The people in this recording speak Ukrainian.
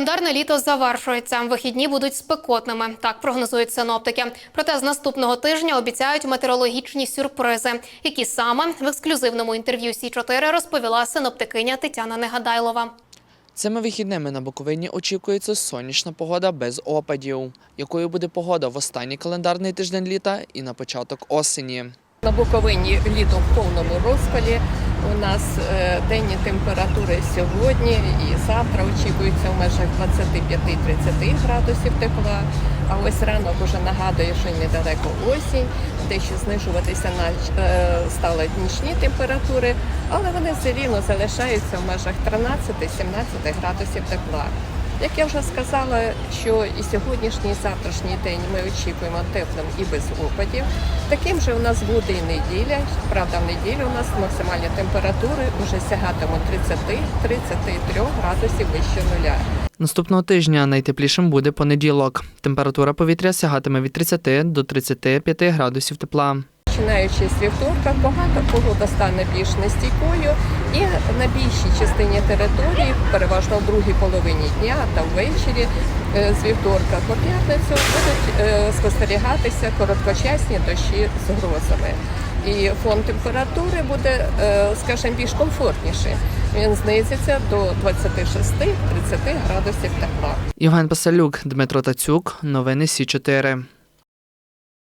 Календарне літо завершується. Вихідні будуть спекотними. Так прогнозують синоптики. Проте з наступного тижня обіцяють метеорологічні сюрпризи, які саме в ексклюзивному інтерв'ю Сі 4 розповіла синоптикиня Тетяна Негадайлова. Цими вихідними на Буковині очікується сонячна погода без опадів. Якою буде погода в останній календарний тиждень літа і на початок осені? На Буковині літо в повному розпалі. У нас е, денні температури сьогодні і завтра очікуються в межах 25-30 градусів тепла. А ось ранок уже нагадує, що недалеко осінь, дещо знижуватися е, стали нічні температури, але вони все рівно залишаються в межах 13-17 градусів тепла. Як я вже сказала, що і сьогоднішній, і завтрашній день ми очікуємо теплим і без опадів. Таким же у нас буде і неділя. Правда, в неділю у нас максимальні температури вже сягатимуть 30-33 градусів вище нуля. Наступного тижня найтеплішим буде понеділок. Температура повітря сягатиме від 30 до 35 градусів тепла. Починаючи з вівторка, погана погода стане більш нестійкою, і на більшій частині території, переважно в другій половині дня та ввечері, е, з вівторка по п'ятницю будуть е, спостерігатися короткочасні дощі з грозами. І фон температури буде, е, скажімо, більш комфортніший. Він знизиться до 26-30 градусів тепла. Євген Пасалюк, Дмитро Тацюк, новини Сі 4